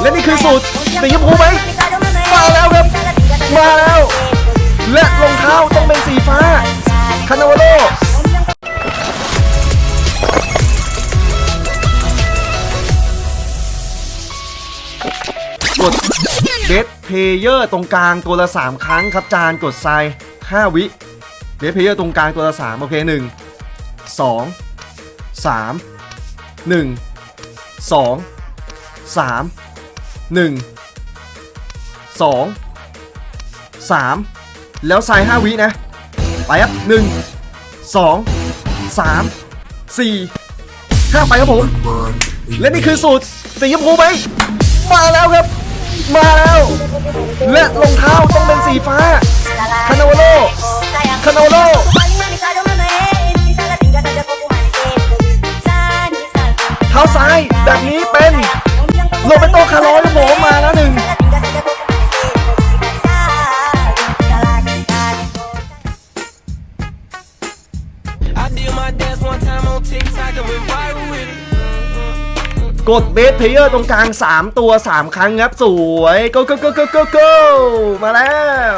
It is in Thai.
และนี่คือสูตรสีชมพูไหมมาแล้วครับ มาแล้ว และรองเท้าต้องเป็นสีฟ้า คานาวาโลกดเดทเพเยอร์ตรงกลางตัวละ 3 ครั้งครับจานกดไซ5วิเดทเพเยอร์ตรงกลางตัวละ 3 โอเค 1 2 3 1 2 3 1 2 3 แล้วไซ5วินะ ไปครับ 1 2 3 4 5 ไปครับผม และนี่คือสูตรสีชมพูไหม มาแล้วครับ มาแล้ว และรองเท้าต้องเป็นสีฟ้า คานาวโลคานาวโลเท้าซ้ายแบบนี้เป็น โรเบโตคาร์ลอสผมมาแล้วหนึ่งกดเบสเพลเยอร์ตรงกลาง 3 ตัว 3 ครั้งครับ สวย go go go go go go มาแล้ว